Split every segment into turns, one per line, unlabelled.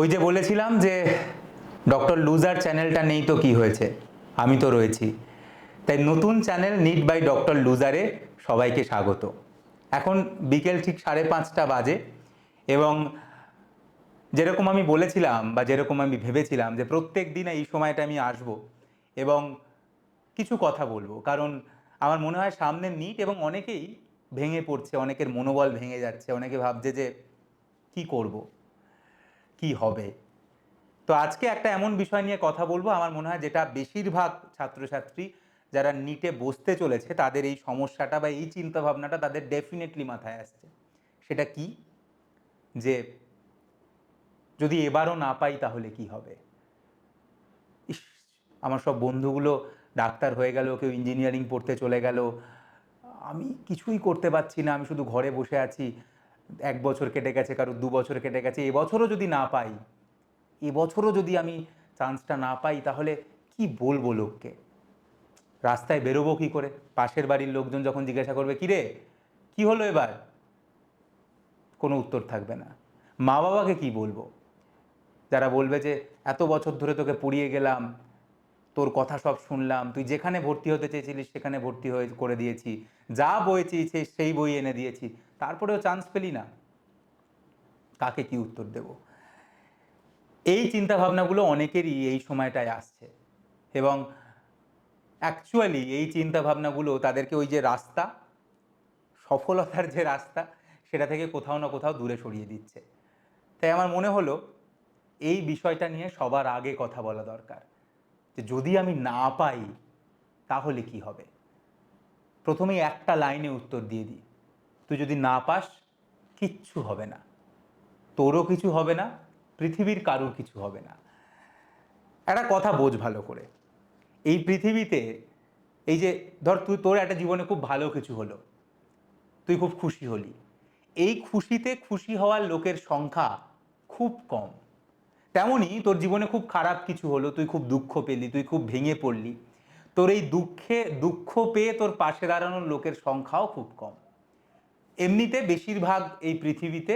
ওই যে বলেছিলাম যে ডক্টর লুজার চ্যানেলটা নেই তো কি হয়েছে? আমি তো রয়েছি। তাই নতুন চ্যানেল নিট বাই ডক্টর লুজারে সবাইকে স্বাগত। এখন বিকেল ঠিক সাড়ে পাঁচটা বাজে এবং যেরকম আমি বলেছিলাম বা যেরকম আমি ভেবেছিলাম যে প্রত্যেক দিন এই সময়টা আমি আসব এবং কিছু কথা বলব। কারণ আমার মনে হয় সামনে নিট এবং অনেকেই ভেঙে পড়ছে, অনেকের মনোবল ভেঙে যাচ্ছে, অনেকে ভাবছে যে কি করব? কি হবে? তো আজকে একটা এমন বিষয় নিয়ে কথা বলব, আমার মনে হয় যেটা বেশিরভাগ ছাত্রছাত্রী যারা নিটে বসতে চলেছে, তাদের এই সমস্যাটা বা এই চিন্তা ভাবনাটা তাদের ডেফিনেটলি মাথায় আসছে। সেটা কি? যে যদি এবারও না পাই তাহলে কি হবে? ইস, আমার সব বন্ধুগুলো ডাক্তার হয়ে গেল, কেউ ইঞ্জিনিয়ারিং পড়তে চলে গেল, আমি কিছুই করতে পারছি না, আমি শুধু ঘরে বসে আছি। এক বছর কেটে গেছে, কারও দু বছর কেটে গেছে, এবছরও যদি না পাই, এবছরও যদি আমি চান্সটা না পাই, তাহলে কি বলব লোককে? রাস্তায় বেরোবো কি করে? পাশের বাড়ির লোকজন যখন জিজ্ঞাসা করবে কি রে কি হলো এবার? কোনো উত্তর থাকবে না। মা বাবাকে কি বলব? যারা বলবে যে, এত বছর ধরে তোকে পড়িয়ে গেলাম, তোর কথা সব শুনলাম, তুই যেখানে ভর্তি হতে চেয়েছিলিস, সেখানে ভর্তি হয়ে করে দিয়েছি, যা বই চেয়েছিস সেই বই এনে দিয়েছি। তারপরেও চান্স পেলি না। কাকে কি উত্তর দেব? এই চিন্তা ভাবনাগুলো অনেকেরই এই সময়টায় আসছে এবং অ্যাকচুয়ালি এই চিন্তা ভাবনাগুলো তাদেরকে ওই যে রাস্তা, সফলতার যে রাস্তা, সেটা থেকে কোথাও না কোথাও দূরে সরিয়ে দিচ্ছে। তাই আমার মনে হলো, এই বিষয়টা নিয়ে সবার আগে কথা বলা দরকার যে যদি আমি না পাই, তাহলে কি হবে? প্রথমেই একটা লাইনে উত্তর দিয়ে দিই। তুই যদি না পাস, কিচ্ছু হবে না। তোরও কিছু হবে না, পৃথিবীর কারোর কিছু হবে না। একটা কথা বোঝ ভালো করে। এই পৃথিবীতে এই যে, ধর তুই, তোর একটা জীবনে খুব ভালো কিছু হলো। তুই খুব খুশি হলি। এই খুশিতে খুশি হওয়ার লোকের সংখ্যা খুব কম। তেমনই তোর জীবনে খুব খারাপ কিছু হলো, তুই খুব দুঃখ পেলি, তুই খুব ভেঙে পড়লি। তোর এই দুঃখে, দুঃখ পেয়ে তোর পাশে দাঁড়ানোর লোকের সংখ্যাও খুব কম। এমনিতে বেশিরভাগ এই পৃথিবীতে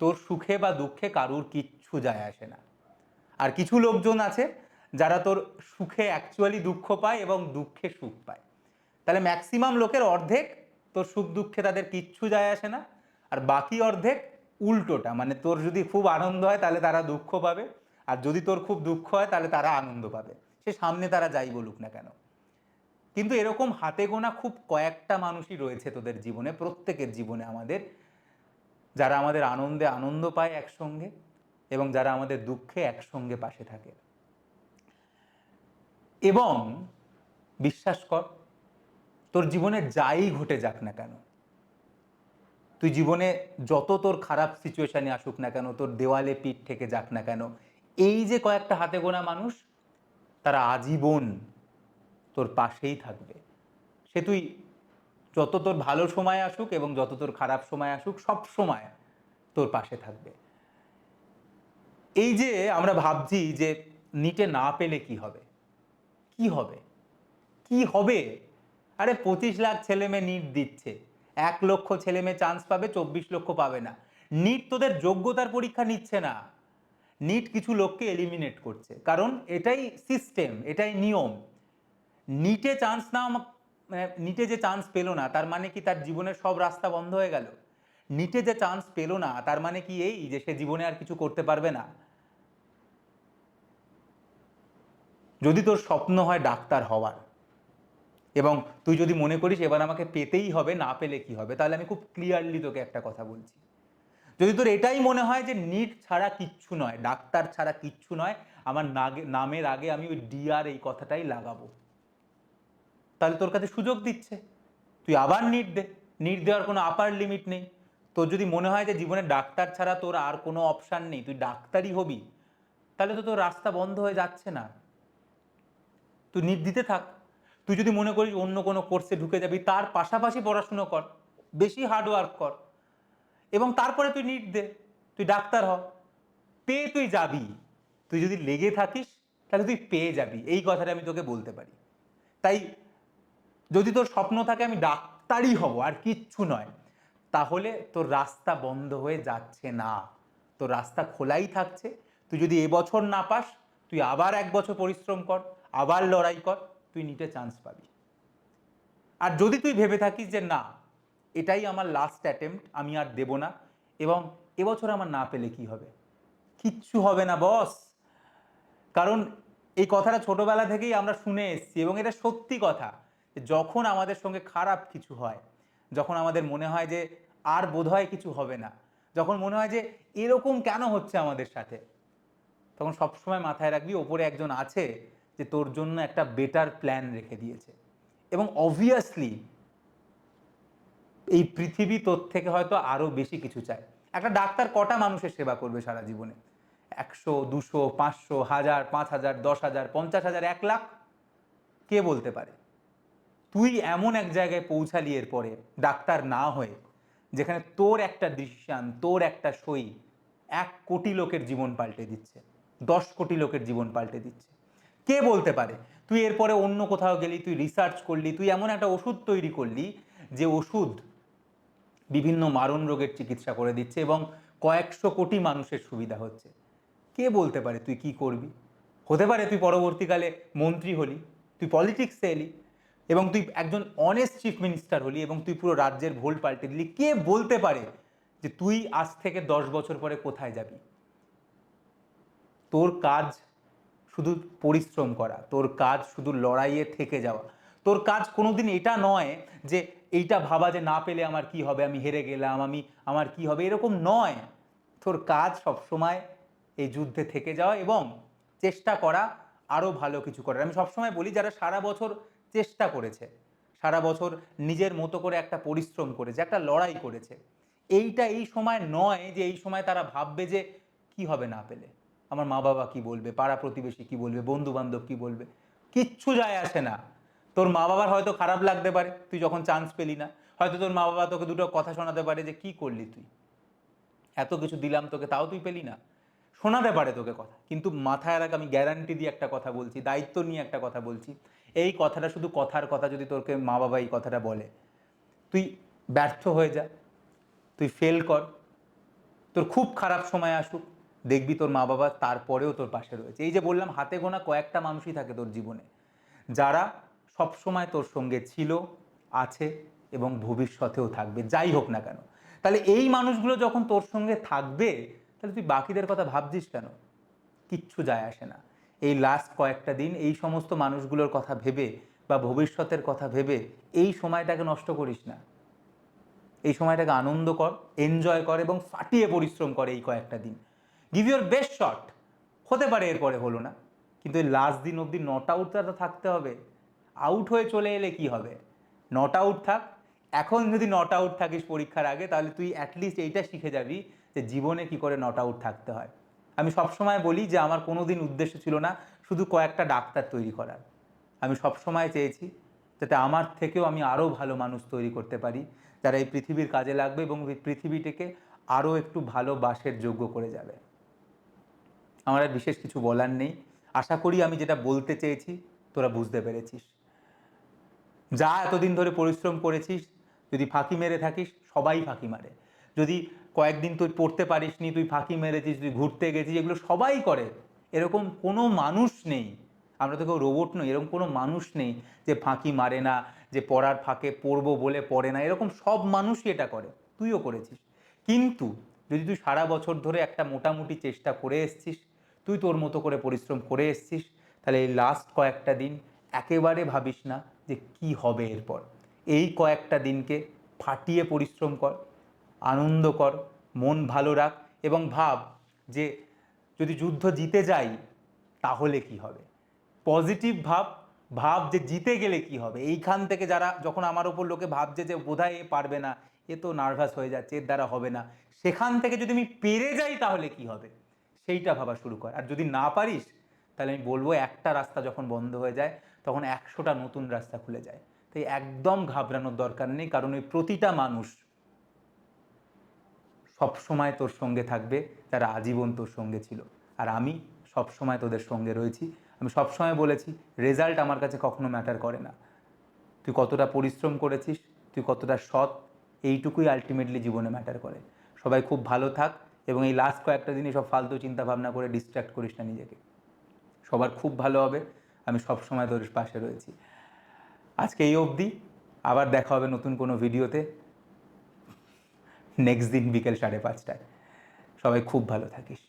তোর সুখে বা দুঃখে কারুর কিচ্ছু যায় আসে না। আর কিছু লোকজন আছে যারা তোর সুখে অ্যাকচুয়ালি দুঃখ পায় এবং দুঃখে সুখ পায়। তাহলে ম্যাক্সিমাম লোকের অর্ধেক তোর সুখ দুঃখে তাদের কিচ্ছু যায় আসে না, আর বাকি অর্ধেক উল্টোটা মানে তোর যদি খুব আনন্দ হয় তাহলে তারা দুঃখ পাবে, আর যদি তোর খুব দুঃখ হয় তাহলে তারা আনন্দ পাবে। সে সামনে তারা যাই বলুক না কেন। কিন্তু এরকম হাতে গোনা খুব কয়েকটা মানুষই রয়েছে তোদের জীবনে, প্রত্যেকের জীবনে আমাদের। যারা আমাদের আনন্দে আনন্দ পায় একসঙ্গে এবং যারা আমাদের দুঃখে একসঙ্গে পাশে থাকে। এবং বিশ্বাস কর, তোর জীবনে যাই ঘটে যাক না কেন, তুই জীবনে যত তোর খারাপ সিচুয়েশানে আসুক না কেন, তোর দেওয়ালে পিঠ থেকে যাক না কেন, এই যে কয়েকটা হাতে গোনা মানুষ, তারা আজীবন তোর পাশেই থাকবে। সে তুই যত তোর ভালো সময় আসুক এবং যত তোর খারাপ সময় আসুক, সব সময় তোর পাশে থাকবে। এই যে আমরা ভাবছি যে নিটে না পেলে কি হবে? কি হবে? কি হবে? আরে পঁচিশ লাখ ছেলে মেয়ে নিট দিচ্ছে। এক লক্ষ ছেলে মেয়ে চান্স পাবে, চব্বিশ লক্ষ পাবে না। নিট তোদের যোগ্যতার পরীক্ষা নিচ্ছে না। নিট কিছু লোককে এলিমিনেট করছে। কারণ এটাই সিস্টেম এটাই নিয়ম। নিটে চান্স না নিটে যে চান্স পেল না, তার মানে কি তার জীবনের সব রাস্তা বন্ধ হয়ে গেল? নিটে যে চান্স পেল না, তার মানে কি এই যে সে জীবনে আর কিছু করতে পারবে না? যদি তোর স্বপ্ন হয় ডাক্তার হওয়ার, এবং তুই যদি মনে করিস এবার আমাকে পেতেই হবে, না পেলে কি হবে? তাহলে আমি খুব ক্লিয়ারলি তোকে একটা কথা বলছি। যদি তোর এটাই মনে হয় যে নিট ছাড়া কিচ্ছু নয়, ডাক্তার ছাড়া কিচ্ছু নয়, আমার নাগে, নামের আগে আমি ওই ডিআর এই কথাটাই লাগাবো। তাহলে তোর কাছে সুযোগ দিচ্ছে। তুই আবার নিট দে। নিট দেওয়ার কোনো আপার লিমিট নেই। তোর যদি মনে হয় যে জীবনে ডাক্তার ছাড়া তোর আর কোনো অপশান নেই, তুই ডাক্তারই হবি, তাহলে তো তোর রাস্তা বন্ধ হয়ে যাচ্ছে না। তুই নিট দিতে থাক। তুই যদি মনে করিস অন্য কোনো কোর্সে ঢুকে যাবি, তার পাশাপাশি পড়াশুনো কর, বেশি হার্ডওয়ার্ক কর। এবং তারপরে তুই নিট দে। তুই ডাক্তার হ। পেয়ে তুই যাবি। তুই যদি লেগে থাকিস, তাহলে তুই পেয়ে যাবি। এই কথাটা আমি তোকে বলতে পারি। তাই যদি তোর স্বপ্ন থাকে আমি ডাক্তারই হব, আর কিচ্ছু নয়। তাহলে তোর রাস্তা বন্ধ হয়ে যাচ্ছে না। তোর রাস্তা খোলাই থাকছে। তুই যদি এবছর না পাস, তুই আবার এক বছর পরিশ্রম কর, আবার লড়াই কর, তুই নিটে চান্স পাবি। আর যদি তুই ভেবে থাকিস যে না, এটাই আমার লাস্ট অ্যাটেম্প্ট আমি আর দেব না, এবং এবছর আমার না পেলে কি হবে? কিচ্ছু হবে না বস কারণ এই কথাটা ছোটবেলা থেকেই আমরা শুনে এসেছি, এবং এটা সত্যি কথা। যখন আমাদের সঙ্গে খারাপ কিছু হয়, যখন আমাদের মনে হয় যে আর বোধহয় কিছু হবে না, যখন মনে হয় যে এরকম কেন হচ্ছে আমাদের সাথে, তখন সবসময় মাথায় রাখবি ওপরে একজন আছে যে তোর জন্য একটা বেটার প্ল্যান রেখে দিয়েছে। এবং অবভিয়াসলি এই পৃথিবী তোর থেকে হয়তো আরও বেশি কিছু চায়। একটা ডাক্তার কটা মানুষের সেবা করবে সারা জীবনে? একশো, দুশো, পাঁচশো, হাজার, পাঁচ হাজার, দশ হাজার, পঞ্চাশ হাজার, এক লাখ? কে বলতে পারে? তুই এমন এক জায়গায় পৌঁছালি এর পরে ডাক্তার না হয়ে, যেখানে তোর একটা ডিসিশন তোর একটা সই এক কোটি লোকের জীবন পাল্টে দিচ্ছে, দশ কোটি লোকের জীবন পাল্টে দিচ্ছে। কে বলতে পারে? তুই এরপরে অন্য কোথাও গেলি, তুই রিসার্চ করলি, তুই এমন একটা ওষুধ তৈরি করলি, যে ওষুধ বিভিন্ন মারণ রোগের চিকিৎসা করে দিচ্ছে এবং কয়েকশো কোটি মানুষের সুবিধা হচ্ছে। কে বলতে পারে তুই কি করবি? হতে পারে তুই পরবর্তীকালে মন্ত্রী হলি, তুই পলিটিক্সে এলি এবং তুই একজন অনেস্ট চিফ মিনিস্টার হলি এবং তুই পুরো রাজ্যের ভোল পাল্টে দিলি, কে বলতে পারে যে তুই আজ থেকে দশ বছর পরে কোথায় যাবি? তোর কাজ শুধু পরিশ্রম করা, তোর কাজ শুধু লড়াইয়ে থেকে যাওয়া। তোর কাজ কোনোদিন এটা নয় যে এইটা ভাবা যে না পেলে আমার কি হবে, আমি হেরে গেলাম, আমি, আমার কি হবে, এরকম নয়। তোর কাজ সবসময় এই যুদ্ধে থেকে যাওয়া এবং চেষ্টা করা আরও ভালো কিছু করার। আমি সবসময় বলি, যারা সারা বছর চেষ্টা করেছে। সারা বছর নিজের মতো করে একটা পরিশ্রম করেছে, একটা লড়াই করেছে। এইটা এই সময় নয় যে এই সময় তারা ভাববে যে কি হবে না পেলে। আমার মা বাবা কি বলবে, পাড়া প্রতিবেশী কি বলবে বন্ধু বান্ধব কি বলবে? কিচ্ছু যায় আসে না। তোর মা বাবার হয়তো খারাপ লাগতে পারে, তুই যখন চান্স পেলি না। হয়তো তোর মা বাবা তোকে দুটো কথা শোনাতে পারে যে কি করলি তুই? এত কিছু দিলাম তোকে, তাও তুই পেলি না। শোনাতে পারে তোকে কথা। কিন্তু মাথায় রাখ আমি গ্যারান্টি দিয়ে একটা কথা বলছি, দায়িত্ব নিয়ে একটা কথা বলছি। এই কথাটা শুধু কথার কথা যদি তোরকে মা বাবা এই কথাটা বলে। তুই ব্যর্থ হয়ে যা, তুই ফেল কর, তোর খুব খারাপ সময় আসুক, দেখবি তোর মা বাবা তারপরেও তোর পাশে রয়েছে। এই যে বললাম, হাতে গোনা কয়েকটা মানুষই থাকে তোর জীবনে। যারা সব সময় তোর সঙ্গে ছিল, আছে এবং ভবিষ্যতেও থাকবে, যাই হোক না কেন। তাহলে এই মানুষগুলো যখন তোর সঙ্গে থাকবে, তাহলে তুই বাকিদের কথা ভাবছিস কেন? কিচ্ছু যায় আসে না। এই লাস্ট কয়েকটা দিন এই সমস্ত মানুষগুলোর কথা ভেবে বা ভবিষ্যতের কথা ভেবে এই সময়টাকে নষ্ট করিস না। এই সময়টাকে আনন্দ কর এনজয় কর এবং ফাটিয়ে পরিশ্রম কর এই কয়েকটা দিন। গিভ ইউর বেস্ট শট হতে পারে এরপরে হলো না। কিন্তু এই লাস্ট দিন অবধি নট আউটটা তো থাকতে হবে। আউট হয়ে চলে এলে কি হবে? নট আউট থাক। এখন যদি নট আউট থাকিস পরীক্ষার আগে, তাহলে তুই অ্যাটলিস্ট এইটা শিখে যাবি যে জীবনে কি করে নট আউট থাকতে হয়। আমি সবসময় বলি যে আমার কোনো দিন উদ্দেশ্য ছিল না শুধু কয়েকটা ডাক্তার তৈরি করার। আমি সবসময় চেয়েছি যাতে আমার থেকেও আমি আরও ভালো মানুষ তৈরি করতে পারি, যারা এই পৃথিবীর কাজে লাগবে এবং পৃথিবীটাকে আরও একটু ভালো বাসের যোগ্য করে যাবে। আমার আর বিশেষ কিছু বলার নেই। আশা করি আমি যেটা বলতে চেয়েছি, তোরা বুঝতে পেরেছিস। যা এতদিন ধরে পরিশ্রম করেছিস, যদি ফাঁকি মেরে থাকিস, সবাই ফাঁকি মারে। যদি কয়েকদিন তুই পড়তে পারিসনি, তুই ফাঁকি মেরেছিস, তুই ঘুরতে গেছিস, এগুলো সবাই করে। এরকম কোনো মানুষ নেই, আমরা তো কেউ রোবট নই, এরকম কোনো মানুষ নেই যে ফাঁকি মারে না, যে পড়ার ফাঁকে পড়ব বলে পড়ে না, এরকম সব মানুষই এটা করে, তুইও করেছিস। কিন্তু যদি তুই সারা বছর ধরে একটা মোটামুটি চেষ্টা করে এসছিস, তুই তোর মতো করে পরিশ্রম করে এসছিস, তাহলে এই লাস্ট কয়েকটা দিন একেবারে ভাবিস না যে কি হবে এরপর। এই কয়েকটা দিনকে ফাটিয়ে পরিশ্রম কর আনন্দ কর মন ভালো রাখ এবং ভাব যে যদি যুদ্ধ জিতে যাই, তাহলে কি হবে? পজিটিভ ভাব ভাব যে জিতে গেলে কি হবে? এইখান থেকে যারা যখন আমার ওপর লোকে ভাবছে যে বোধহয় এ পারবে না, এ তো নার্ভাস হয়ে যাচ্ছে, এর দ্বারা হবে না, সেখান থেকে যদি আমি পেরে যাই তাহলে কি হবে? সেইটা ভাবা শুরু কর। আর যদি না পারিস, তাহলে আমি বলব একটা রাস্তা যখন বন্ধ হয়ে যায়, তখন একশোটা নতুন রাস্তা খুলে যায়। তাই একদম ঘাবড়ানোর দরকার নেই, কারণ ওই প্রতিটা মানুষ সব সময় তোর সঙ্গে থাকবে যারা আজীবন তোর সঙ্গে ছিল। আর আমি সব সময় তোদের সঙ্গে রয়েছি। আমি সব সময় বলেছি, রেজাল্ট আমার কাছে কখনো ম্যাটার করে না। তুই কতটা পরিশ্রম করেছিস, তুই কতটা সৎ, এইটুকুই আলটিমেটলি জীবনে ম্যাটার করে। সবাই খুব ভালো থাক এবং এই লাস্ট কয়েকটা দিনই সব ফালতু চিন্তা ভাবনা করে ডিস্ট্র্যাক্ট করিস না নিজেকে। সবার খুব ভালো হবে, আমি সব সময় তোর পাশে রয়েছি। আজকে এই অবধি, আবার দেখা হবে নতুন কোনো ভিডিওতে নেক্সট দিন বিকেল সাড়ে পাঁচটায়। সবাই খুব ভালো থাকিস।